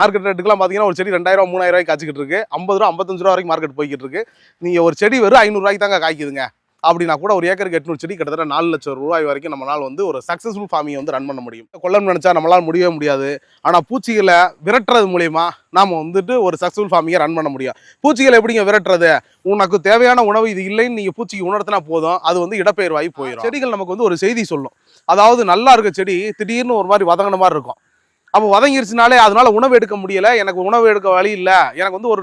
Market ரேட்டுக்குலாம் பார்த்தீங்கன்னா ஒரு செடி ரெண்டாயிரம் மூணாயிரம் ரூபாய்க்கு காய்ச்சிக்கிட்டு இருக்கு. ஐம்பது ரூபா ஐம்பத்தஞ்சு ரூபா வரைக்கும் மார்க்கெட் போய்கிட்டு இருக்கு. நீங்கள் ஒரு செடி வெறும் ஐநூறுரூவாய்க்கு தாங்க காய்க்குதுங்க. அப்படின்னா கூட ஒரு ஏக்கருக்கு எட்நூறு செடி கிட்டத்தட்ட நாலு லட்சம் ரூபாய் வரைக்கும் நம்மளால் வந்து ஒரு சக்ஸஸ்ஃபுல் ஃபார்மிங் வந்து ரன் பண்ண முடியும். கொல்லணும்னு நினச்சா நம்மளால் முடியவே முடியாது. ஆனால் பூச்சிகளை விரட்டுறது மூலியமா நாம வந்துட்டு ஒரு சக்ஸஸ்ஃபுல் ஃபார்மிங்கை ரன் பண்ண முடியும். பூச்சிகளை எப்படிங்க விரட்டுறது? உனக்கு தேவையான உணவு இது இல்லைன்னு நீங்கள் பூச்சிக்கு உணர்த்தினா போதும். அது வந்து இடப்பெயர்வாகி போயிடும் செடிகள் நமக்கு வந்து ஒரு செய்தி சொல்லும். அதாவது நல்லா இருக்க செடி திடீர்னு ஒரு மாதிரி வதங்கின மாதிரி இருக்கும். அப்போ வதங்கிருச்சுனாலே அதனால உணவு எடுக்க முடியலை. எனக்கு உணவு எடுக்க வழி இல்லை. எனக்கு வந்து ஒரு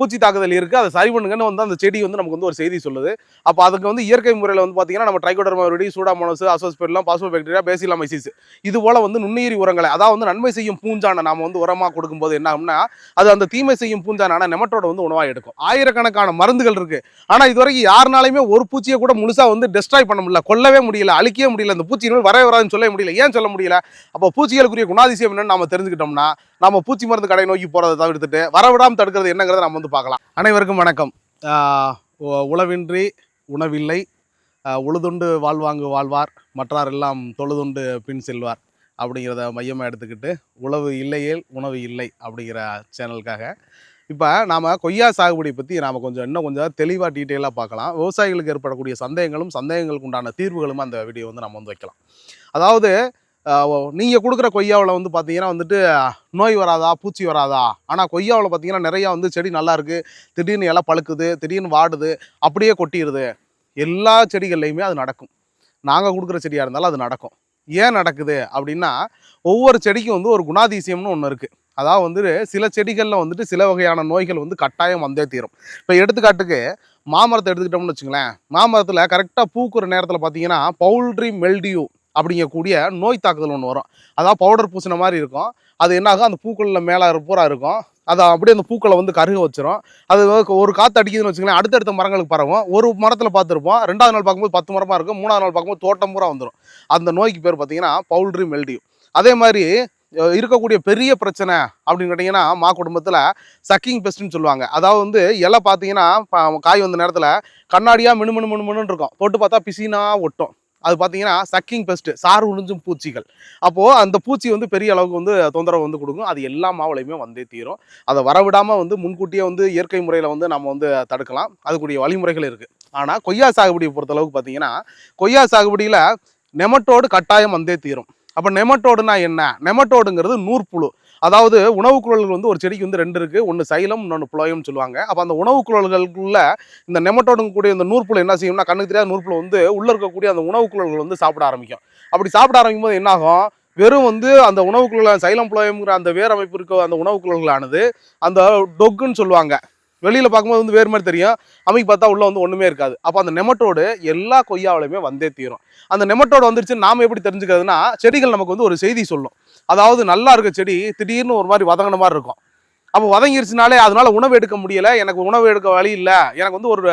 பூச்சி தாக்குதல் இருக்குது அதை சரி பண்ணுங்கன்னு வந்து அந்த செடி வந்து நமக்கு வந்து ஒரு செய்தி சொல்லுது. அப்போ அதுக்கு வந்து இயற்கை முறையில் வந்து பார்த்தீங்கன்னா நம்ம ட்ரைகோடர்மா சூடாமோனஸ் அசோஸ்பெல்லாம் பாஸ்போ பாக்டீரியா பேசிலாமைசிஸ் இது போல வந்து நுண்ணுயிரி உரங்களை அதாவது வந்து நன்மை செய்யும் பூஞ்சானை நாம் வந்து உரமாக கொடுக்கும்போது என்ன ஆகும்னா அது அந்த தீமை செய்யும் பூஞ்சானான நெமட்டோட வந்து உணவாக எடுக்கும். ஆயிரக்கணக்கான மருந்துகள் இருக்குது ஆனால் இது வரைக்கும் யாருனாலையுமே ஒரு பூச்சியை கூட முழுசாக வந்து டெஸ்ட்ராய் பண்ண முடியல கொல்லவே முடியல அழிக்கவே முடியல. அந்த பூச்சி வரவே வராதுன்னு சொல்ல முடியல. ஏன் சொல்ல முடியல? அப்போ பூச்சிகளுக்குரிய குணாதிசயம் என்னன்னு நம்ம தெரிஞ்சுக்கிட்டோம்னா நம்ம பூச்சி மருந்து கடை நோக்கி போகிறத தவிர்த்துட்டு வரவிடாமல் தடுக்கிறது என்னங்கிறத நம்ம வந்து பார்க்கலாம். அனைவருக்கும் வணக்கம். உழவின்றி உணவில்லை. உழுதுண்டு வாழ்வாங்கு வாழ்வார். மற்றார் எல்லாம் தொழுதுண்டு பின் செல்வார் அப்படிங்கிறத மையமாக எடுத்துக்கிட்டு உழவு இல்லையேல் உணவு இல்லை அப்படிங்கிற சேனலுக்காக. இப்போ நாம் கொய்யா சாகுபடி பற்றி நாம் கொஞ்சம் இன்னும் கொஞ்சம் தெளிவாக டீட்டெயிலாக பார்க்கலாம். விவசாயிகளுக்கு ஏற்படக்கூடிய சந்தேகங்களும் சந்தேகங்களுக்கு உண்டான தீர்வுகளும் அந்த வீடியோ வந்து நம்ம வந்து வைக்கலாம். அதாவது நீங்கள் கொடுக்குற கொய்யாவில் வந்து பார்த்தீங்கன்னா வந்துட்டு நோய் வராதா பூச்சி வராதா? ஆனால் கொய்யாவில் பார்த்தீங்கன்னா நிறையா வந்து செடி நல்லா இருக்குது திடீர்னு இலை பழுக்குது திடீர்னு வாடுது அப்படியே கொட்டிடுது எல்லா செடிகள்லையுமே அது நடக்கும். நாங்கள் கொடுக்குற செடியாக இருந்தாலும் அது நடக்கும். ஏன் நடக்குது அப்படின்னா ஒவ்வொரு செடிக்கும் வந்து ஒரு குணாதிசயம்னு ஒன்று இருக்குது அதாவது வந்துட்டு சில செடிகளில் வந்துட்டு சில வகையான நோய்கள் வந்து கட்டாயம் வந்தே தீரும். இப்போ எடுத்துக்காட்டுக்கு மாமரத்தை எடுத்துக்கிட்டோம்னு வச்சுங்களேன். மாமரத்தில் கரெக்டாக பூக்குற நேரத்தில் பார்த்தீங்கன்னா பவுல்ட்ரி மெல்டியூ அப்படிங்கக்கூடிய நோய் தாக்குதல் ஒன்று வரும். அதாவது பவுடர் பூசின மாதிரி இருக்கும். அது என்னாகும்? அந்த பூக்களில் மேலே பூரா இருக்கும். அதை அப்படியே அந்த பூக்களை வந்து கருக வச்சிரும். அது ஒரு காற்று அடிக்குதுன்னு வச்சுங்களேன் அடுத்தடுத்த மரங்களுக்கு பரவும். ஒரு மரத்தில் பார்த்துருப்போம். ரெண்டாவது நாள் பார்க்கும்போது பத்து மரமாக இருக்கும். மூணாவது நாள் பார்க்கும்போது தோட்டம் பூரா வந்துடும் அந்த நோய்க்கு பேர் பார்த்தீங்கன்னா பவுல்ட்ரி மெல்டியூ அதே மாதிரி இருக்கக்கூடிய பெரிய பிரச்சனை அப்படின்னு கேட்டிங்கன்னா மா குடும்பத்தில் சக்கிங் பெஸ்ட்னு சொல்லுவாங்க. அதாவது வந்து இலை பார்த்தீங்கன்னா காய் வந்த நேரத்தில் கண்ணாடியாக மினு மினு மினு மினுன்னு இருக்கும். தொட்டு பார்த்தா பிசினா ஒட்டும். அது பார்த்தீங்கன்னா சக்கிங் பெஸ்ட்டு சாறு உறிஞ்சும் பூச்சிகள். அப்போது அந்த பூச்சி வந்து பெரிய அளவுக்கு வந்து தொந்தரவு வந்து கொடுக்கும். அது எல்லா மாவுலையுமே வந்தே தீரும். அதை வரவிடாமல் வந்து முன்கூட்டியே வந்து இயற்கை முறையில் வந்து நம்ம வந்து தடுக்கலாம். அதுக்குரிய வழிமுறைகள் இருக்குது ஆனால் கொய்யா சாகுபடியை பொறுத்தளவுக்கு பார்த்தீங்கன்னா கொய்யா சாகுபடியில் நெமட்டோடு கட்டாயம் வந்தே தீரும். அப்போ நெமட்டோடுனா என்ன? நெமட்டோடுங்கிறது நூற்புழு. அதாவது உணவு குழல்கள் வந்து ஒரு செடிக்கு வந்து ரெண்டு இருக்குது ஒன்று சைலம் இன்னொன்று புலயம் சொல்லுவாங்க. அப்போ அந்த உணவு குழல்களுக்குள்ள இந்த நெமட்டோடுங்க கூடிய இந்த நூற்புல என்ன செய்யும்னா கண்ணுக்கு தெரியாத நூற்புல வந்து உள்ளே இருக்கக்கூடிய அந்த உணவு குழல்கள் வந்து சாப்பிட ஆரம்பிக்கும். அப்படி சாப்பிட ஆரம்பிக்கும் போது என்னாகும் வெறும் வந்து அந்த உணவுக் குழல் சைலம் புலோயம்ங்கிற அந்த வேர் அமைப்பு இருக்க அந்த உணவு குழல்களானது அந்த டொக்குன்னு சொல்லுவாங்க. வெளியில் பார்க்கும்போது வந்து வேறு மாதிரி தெரியும். அமைக்கு பார்த்தா உள்ளே வந்து ஒன்றுமே இருக்காது. அப்போ அந்த நெமட்டோடு எல்லா கொய்யாவிலையுமே வந்தே தீரும். அந்த நெமட்டோடு வந்துருச்சு நாம் எப்படி தெரிஞ்சுக்கிறதுனா செடிகள் நமக்கு வந்து ஒரு செய்தி சொல்லும். அதாவது நல்லா இருக்க செடி திடீர்னு ஒரு மாதிரி வதங்கின மாதிரி இருக்கும். அப்போ வதங்கிருச்சுனாலே அதனால உணவு எடுக்க முடியலை. எனக்கு உணவு எடுக்க வழி இல்லை. எனக்கு வந்து ஒரு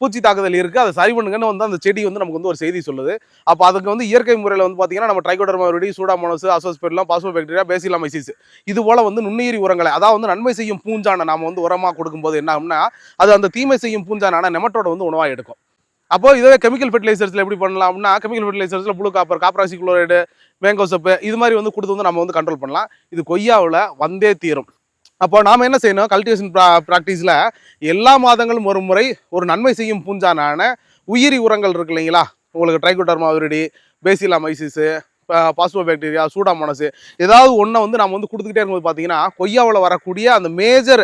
பூச்சி தாக்குதல் இருக்குது அதை சரி பண்ணுங்கன்னு வந்து அந்த செடி வந்து நமக்கு வந்து ஒரு செய்தி சொல்லுது. அப்போ அதுக்கு வந்து இயற்கை முறையில் வந்து பார்த்தீங்கன்னா நம்ம ட்ரைகோடர்மா சூடாமோனஸ் அசோஸ்பெட்லாம் பாஸ்போ பாக்டீரியா பேசிலாமைசிஸ் இது போல வந்து நுண்ணுயிரி உரங்களை அதாவது வந்து நன்மை செய்யும் பூஞ்சானை நாம வந்து உரமாக கொடுக்கும்போது என்ன ஆகும்னா அது அந்த தீமை செய்யும் பூஞ்சானான நெமட்டோட வந்து உணவாக எடுக்கும். அப்போ இதே கெமிக்கல் ஃபெர்டிலைசர்ஸ்ல எப்படி பண்ணலாம் அப்படின்னா chemical ஃபெர்டிலைசர்ஸ்ல blue copper copper oxy chloride mango சப்பு இது மாதிரி வந்து கொடுத்து வந்து நம்ம வந்து கண்ட்ரோல் பண்ணலாம். இது கொய்யாவில் வந்தே தீரும். அப்போ நாம் என்ன செய்யணும்? கல்டிவேஷன் ப்ரா ப்ராக்டிஸில் எல்லா மாதங்களும் ஒரு முறை ஒரு நன்மை செய்யும் பூஞ்சானான உயிரி உரங்கள் இருக்கு இல்லைங்களா? உங்களுக்கு Trichoderma viride Paecilomyces phosphobacteria Pseudomonas ஏதாவது ஒன்றை வந்து நம்ம வந்து கொடுத்துக்கிட்டே இருக்கும்போது பார்த்தீங்கன்னா கொய்யாவில் வரக்கூடிய அந்த மேஜர்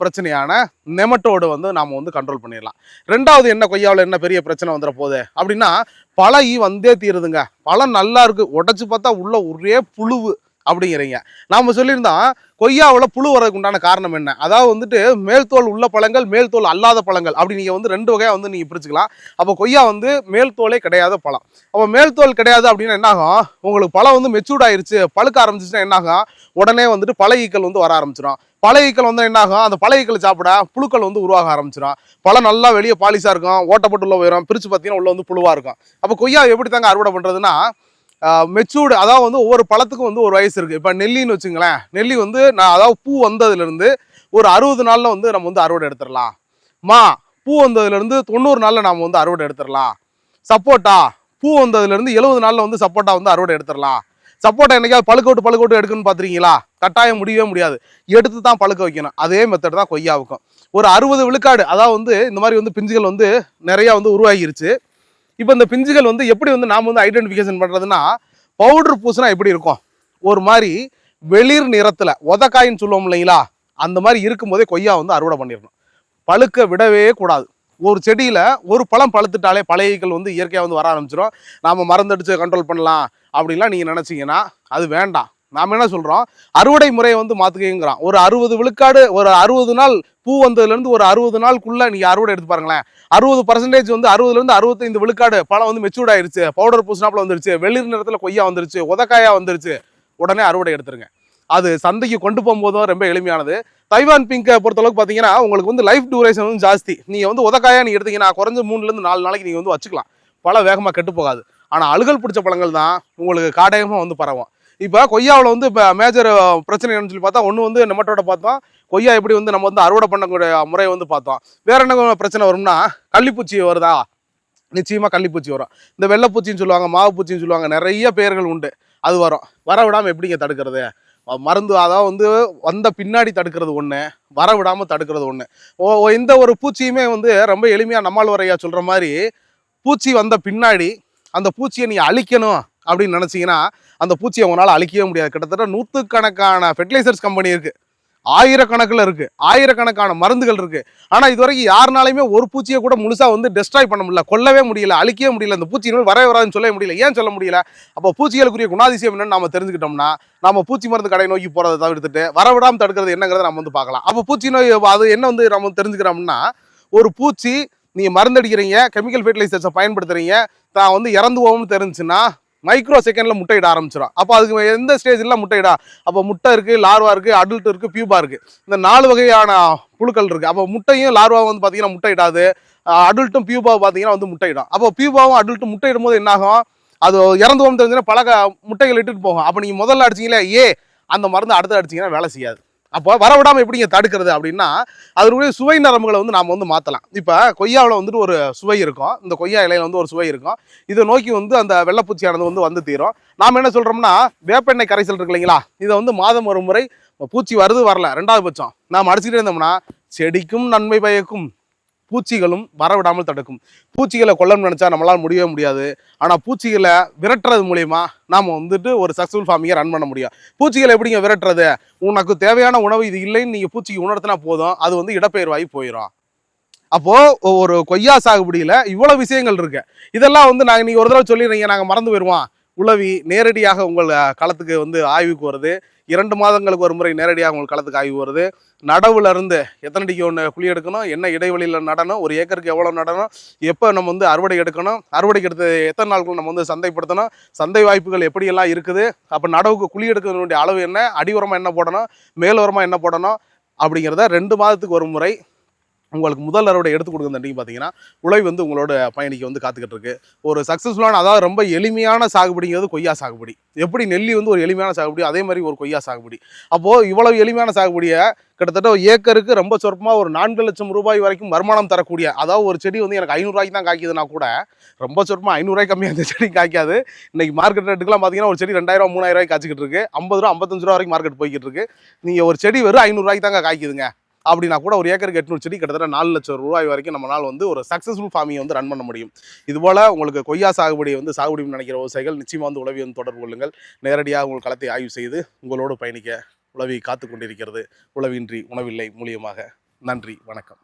பிரச்சனையான நெமட்டோடு வந்து நாம் வந்து கண்ட்ரோல் பண்ணிடலாம். ரெண்டாவது என்ன கொய்யாவில் என்ன பெரிய பிரச்சனை வந்துட போகுது? அப்படின்னா பழகி வந்தே தீருதுங்க. பழம் நல்லா இருக்கு. உடைச்சு பார்த்தா உள்ள ஒரே புழுவு அப்படிங்கிறீங்க. நாம் சொல்லியிருந்தோம் கொய்யாவில் புழு வரதுக்கு உண்டான காரணம் என்ன? அதாவது வந்துட்டு மேல்தோல் உள்ள பழங்கள் மேல்தோல் அல்லாத பழங்கள். அப்படி நீங்கள் வந்து ரெண்டு வகையாக வந்து நீங்கள் பிரிச்சுக்கலாம். அப்போ கொய்யா வந்து மேல்தோலே கிடையாத பழம். அப்போ மேல்தோல் கிடையாது அப்படின்னா என்னாகும் உங்களுக்கு பழம் வந்து மெச்சூர்ட் ஆயிருச்சு பழுக்க ஆரம்பிச்சிச்சுன்னா என்னாகும் உடனே வந்துட்டு பழஈக்கள் வந்து வர ஆரம்பிச்சிடும் பழஈக்கள் வந்து என்னாகும்? அந்த பழஈக்கள் சாப்பிட புழுக்கள் வந்து உருவாக ஆரம்பிச்சிடும் பழம் நல்லா வெளியே பாலிஷாக இருக்கும். ஓட்டப்பட்டு உள்ள உயரம் பிரித்து பார்த்தீங்கன்னா உள்ள வந்து புழுவாக இருக்கும். அப்போ கொய்யா எப்படி தாங்க அறுவடை பண்ணுறதுன்னா மெச்சூர்டு அதாவது வந்து ஒவ்வொரு பழத்துக்கும் வந்து ஒரு வயசு இருக்குது இப்போ நெல்லின்னு வச்சுங்களேன் நெல்லி வந்து நான் அதாவது பூ வந்ததுலேருந்து ஒரு அறுபது நாளில் வந்து நம்ம வந்து அறுவடை எடுத்துடலாம். மா பூ வந்ததுலேருந்து தொண்ணூறு நாளில் நாம் வந்து அறுவடை எடுத்துடலாம். சப்போட்டா பூ வந்ததுலேருந்து எழுபது நாளில் வந்து சப்போட்டா வந்து அறுவடை எடுத்துடலாம். சப்போட்டா என்னைக்காவது பழுக்க விட்டு பழுக்க விட்டு எடுக்கணும்னு பார்த்துருக்கீங்களா? கட்டாயம் முடியவே முடியாது. எடுத்து தான் பழுக்க வைக்கணும். அதே மெத்தட் தான் கொய்யாவுக்கும் ஒரு அறுபது விழுக்காடு அதாவது வந்து இந்த மாதிரி வந்து பிஞ்சுகள் வந்து நிறையா வந்து உருவாகிருச்சு. இப்போ இந்த பிஞ்சுகள் வந்து எப்படி வந்து நாம் வந்து ஐடென்டிஃபிகேஷன் பண்ணுறதுன்னா பவுடர் பூசினா எப்படி இருக்கும்? ஒரு மாதிரி வெளிர் நிறத்தில் உதக்காயின்னு சொல்லுவோம் இல்லைங்களா? அந்த மாதிரி இருக்கும்போதே கொய்யா வந்து அறுவடை பண்ணிடணும். பழுக்க விடவே கூடாது. ஒரு செடியில் ஒரு பழம் பழுத்துட்டாலே பழையகள் வந்து இயற்கையாக வந்து வர ஆரம்பிச்சிடும் நாம் மருந்தடிச்சு கண்ட்ரோல் பண்ணலாம் அப்படின்லாம் நீங்கள் நினச்சிங்கன்னா அது வேண்டாம். நாம் என்ன சொல்கிறோம் அறுவடை முறையை வந்து மாற்றுக்கங்கிறோம் ஒரு அறுபது விழுக்காடு ஒரு அறுபது நாள் பூ வந்ததுலேருந்து ஒரு அறுபது நாளுக்குள்ளே நீங்கள் அறுவடை எடுத்து பாருங்களேன். அறுபது பர்சன்டேஜ் வந்து அறுபதுலேருந்து அறுபத்தைந்து விழுக்காடு பழம் வந்து மெச்சூர்ட் ஆயிடுச்சு பவுடர் பூசினாப்பில் வந்துருச்சு. வெளிர் நிறத்தில் கொய்யா வந்துருச்சு. உதக்காயா வந்துருச்சு. உடனே அறுவடை எடுத்துருங்க. அது சந்தைக்கு கொண்டு போகும்போதும் ரொம்ப எளிமையானது. தைவான் பிங்கை பொறுத்தளவுக்கு பார்த்தீங்கன்னா உங்களுக்கு வந்து லைஃப் டூரேஷன் வந்து ஜாஸ்தி. நீங்கள் வந்து உதக்காயாக நீங்கள் எடுத்தீங்கன்னா குறைஞ்ச மூணுலேருந்து நாலு நாளைக்கு நீங்கள் வந்து வச்சுக்கலாம். பழம் வேகமாக கெட்டு போகாது. ஆனால் அழுகல் பிடிச்ச பழங்கள் தான் உங்களுக்கு காடகமாக வந்து பரவும். இப்போ கொய்யாவில் வந்து இப்போ மேஜர் பிரச்சனை என்னன்னு சொல்லி பார்த்தா ஒன்று வந்து நம்மட்டோட பார்த்தோம். கொய்யா எப்படி வந்து நம்ம வந்து அறுவடை பண்ணக்கூடிய முறையை வந்து பார்த்தோம். வேற என்ன பிரச்சனை வரும்னா கள்ளிப்பூச்சி வருதா? நிச்சயமாக கள்ளிப்பூச்சி வரும். இந்த வெள்ளைப்பூச்சின்னு சொல்லுவாங்க மாவு பூச்சின்னு சொல்லுவாங்க நிறைய பேர்கள் உண்டு. அது வரும். வர விடாமல் எப்படிங்க தடுக்கிறது? மருந்து அதாவது வந்து வந்த பின்னாடி தடுக்கிறது ஒன்று வர விடாமல் தடுக்கிறது ஒன்று ஓ ஓ, எந்த ஒரு பூச்சியுமே வந்து ரொம்ப எளிமையாக நம்மால் வரையா சொல்கிற மாதிரி பூச்சி வந்த பின்னாடி அந்த பூச்சியை நீ அழிக்கணும் அப்படின்னு நினச்சிங்கன்னா அந்த பூச்சியை உங்களால் அழிக்கவே முடியாது. கிட்டத்தட்ட நூற்றுக்கணக்கான ஃபெர்டிலைசர்ஸ் கம்பெனி இருக்குது ஆயிரக்கணக்கில் இருக்குது ஆயிரக்கணக்கான மருந்துகள் இருக்குது ஆனால் இது வரைக்கும் யாருனாலையுமே ஒரு பூச்சியை கூட முழுசாக வந்து டெஸ்ட்ராய் பண்ண முடியல கொல்லவே முடியல அழிக்கவே முடியல அந்த பூச்சி வரவே வராதுன்னு சொல்ல முடியல. ஏன் சொல்ல முடியல? அப்போ பூச்சிகளுக்குரிய குணாதிசயம் என்னன்னு நம்ம தெரிஞ்சுக்கிட்டோம்னா நம்ம பூச்சி மருந்து கடை நோக்கி போகிறத தவிர்த்துட்டு வரவிடாமல் தடுக்கிறது என்னங்கிறத நம்ம வந்து பார்க்கலாம். அப்போ பூச்சி நோய் அது என்ன வந்து நம்ம தெரிஞ்சுக்கிறோம்னா ஒரு பூச்சி நீங்கள் மருந்தடிக்கிறீங்க கெமிக்கல் ஃபெர்டிலைசர்ஸை பயன்படுத்துகிறீங்க தான் வந்து இறந்து போகும்னு தெரிஞ்சுன்னா மைக்ரோ செகண்டில் முட்டையிட ஆரம்பிச்சிடும் அப்போ அதுக்கு எந்த ஸ்டேஜில் முட்டையிடா? அப்போ முட்டை இருக்குது லார்வா இருக்குது அடல்ட் இருக்குது பியூபா இருக்குது இந்த நாலு வகையான புழுக்கள் இருக்குது அப்போ முட்டையும் லார்வாவும் வந்து பார்த்தீங்கன்னா முட்டையிடாது. அடல்ட்டும் பியூபாவும் பார்த்தீங்கன்னா வந்து முட்டையிடும். அப்போ பியூபாவும் அடல்ட்டும் முட்டையிடும் போது என்னாகும்? அது இறந்து போகும் தெரிஞ்சுன்னா பல முட்டைகள் இட்டுட்டு போகும். அப்போ நீங்கள் முதல்ல அடிச்சீங்களே? ஏ அந்த மருந்து அடுத்து அடிச்சீங்கன்னா வேலை செய்யாது. அப்போ வரவிடாமல் எப்படிங்க தடுக்கிறது அப்படின்னா அதனுடைய சுவை நரம்புகளை வந்து நாம் வந்து மாற்றலாம் இப்போ கொய்யாவில் வந்துட்டு ஒரு சுவை இருக்கும். இந்த கொய்யா இலையில் வந்து ஒரு சுவை இருக்கும். இதை நோக்கி வந்து அந்த வெள்ளப்பூச்சியானது வந்து வந்து தீரும். நாம் என்ன சொல்கிறோம்னா வேப்பெண்ணெய் கரைசல் இருக்கு இல்லைங்களா? இதை வந்து மாதம் ஒரு முறை பூச்சி வருது வரல ரெண்டாவது பட்சம். நாம் அடிச்சுக்கிட்டே இருந்தோம்னா செடிக்கும் நன்மை பயக்கும். பூச்சிகளும் வரவிடாமல் தடுக்கும். பூச்சிகளை கொல்லணும்னு நினச்சா நம்மளால் முடியவே முடியாது. ஆனால் பூச்சிகளை விரட்டுறது மூலயமா நாம் வந்துட்டு ஒரு சக்ஸஸ்ஃபுல் ஃபார்மிங்கை ரன் பண்ண முடியும். பூச்சிகளை எப்படிங்க விரட்டுறது? உனக்கு தேவையான உணவு இது இல்லைன்னு நீங்கள் பூச்சிக்கு உணர்த்தினா போதும். அது வந்து இடப்பெயர்வாகி போயிடும் அப்போது ஒரு கொய்யா சாகுபடியில் இவ்வளோ விஷயங்கள் இருக்குது இதெல்லாம் வந்து நாங்கள் நீங்கள் ஒரு தடவை சொல்லிடுறீங்க. நாங்கள் மறந்து போயிடுவோம் உளவி நேரடியாக உங்கள் களத்துக்கு வந்து ஆய்வுக்கு வருது. இரண்டு மாதங்களுக்கு ஒரு முறை நேரடியாக உங்கள் களத்துக்கு ஆய்வு வருது. நடவுல இருந்து எத்தனை அடிக்கு ஒன்று குழி எடுக்கணும்? என்ன இடைவெளியில் நடணும்? ஒரு ஏக்கருக்கு எவ்வளோ நடணும்? எப்போ நம்ம வந்து அறுவடை எடுக்கணும்? அறுவடைக்கு எடுத்து எத்தனை நாட்கள் நம்ம வந்து சந்தைப்படுத்தணும்? சந்தை வாய்ப்புகள் எப்படியெல்லாம் இருக்குது? அப்போ நடவுக்கு குழி எடுக்கிறதுனுடைய அளவு என்ன? அடி உரமாக என்ன போடணும்? மேல் என்ன போடணும்? அப்படிங்கிறத ரெண்டு மாதத்துக்கு ஒரு முறை உங்களுக்கு முதல் அறுவடை எடுத்து கொடுக்குறதுக்கு பார்த்தீங்கன்னா உழவு வந்து உங்களோட பயணிக்கு வந்து காத்துக்கிட்டு இருக்கு ஒரு சக்ஸஸ்ஃபுல்லான அதாவது ரொம்ப எளிமையான சாகுபடிங்கிறது கொய்யா சாகுபடி. எப்படி நெல்லி வந்து ஒரு எளிமையான சாகுபடி அதே மாதிரி ஒரு கொய்யா சாகுபடி. அப்போது இவ்வளவு எளிமையான சாகுபடியை கிட்டத்தட்ட ஏக்கருக்கு ரொம்ப சொற்பமாக ஒரு நான்கு லட்சம் ரூபாய் வரைக்கும் வருமானம் தரக்கூடிய அதாவது ஒரு செடி வந்து எனக்கு ஐநூறுரூவாய்க்கு தான் காய்க்குதுன்னா கூட ரொம்ப சொற்பமாக ஐநூறுரூவாய் கம்மியாக இந்த செடி காய்க்காது. இன்னைக்கு மார்க்கெட் ரேட்டுக்குலாம் பார்த்தீங்கன்னா ஒரு செடி ரெண்டாயிரம் மூணாயிரம் ரூபாய் காய்ச்சிக்கிட்டு இருக்கு ஐம்பது ரூபா ஐம்பத்தஞ்சு ரூபா வரைக்கும் மார்க்கெட் போய்கிட்டு இருக்கு நீங்கள் ஒரு செடி வெறும் ஐநூறுரூவாய்க்கு தாங்க காய்க்குதுங்க. அப்படின்னா கூட ஒரு ஏக்கருக்கு எட்நூறு செடி கிட்டத்தட்ட நாலு லட்சம் ரூபாய் வரைக்கும் நம்மளால் வந்து ஒரு சக்ஸஸ்ஃபுல் ஃபார்மிங் வந்து ரன் பண்ண முடியும். இதுபோல் உங்களுக்கு கொய்யா சாகுபடி வந்து சாகுபடி நினைக்கிற விவசாயிகள் நிச்சயமாக வந்து உளவி வந்து தொடர்பு கொள்ளுங்கள். நேரடியாக உங்கள் களத்தை ஆய்வு செய்து உங்களோடு பயணிக்க உளவி காத்து கொண்டிருக்கிறது உளவின்றி உணவில்லை மூலியமாக. நன்றி வணக்கம்.